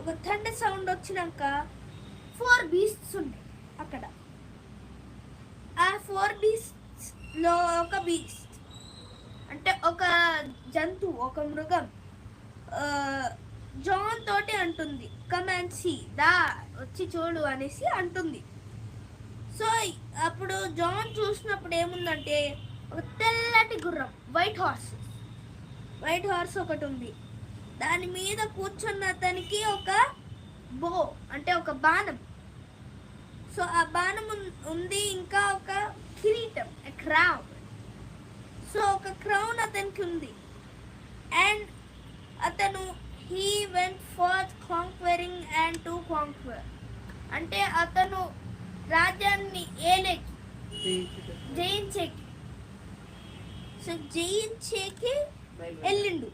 ఒక thunder sound వచ్చినాక four beasts ఉన్నాయి అక్కడ. ఆ ఫోర్ బీస్ట్స్లో ఒక బీస్ట్. అంటే ఒక జంతువు ఒక మృగం. జాన్ తోటి అంటుంది కమాండ్ దా వచ్చి చూడు అనేసి అంటుంది. సో అప్పుడు జాన్ చూసినప్పుడు ఏముందంటే ఒక తెల్లటి గుర్రం వైట్ హార్స్ వైట్ హార్స్ ఒకటి ఉంది. దాని మీద కూర్చున్న అతనికి ఒక బో అంటే ఒక బాణం. సో ఆ బాణం ఉంది ఇంకా ఒక కిరీటం క్రౌన్ సో ఒక క్రౌన్ అతనికి ఉంది. అండ్ అతను he went for conquering and to conquer అంటే అతను రాజ్యాన్ని ఏలేకి జయించేకి. సో జయించేకి వెళ్ళిండు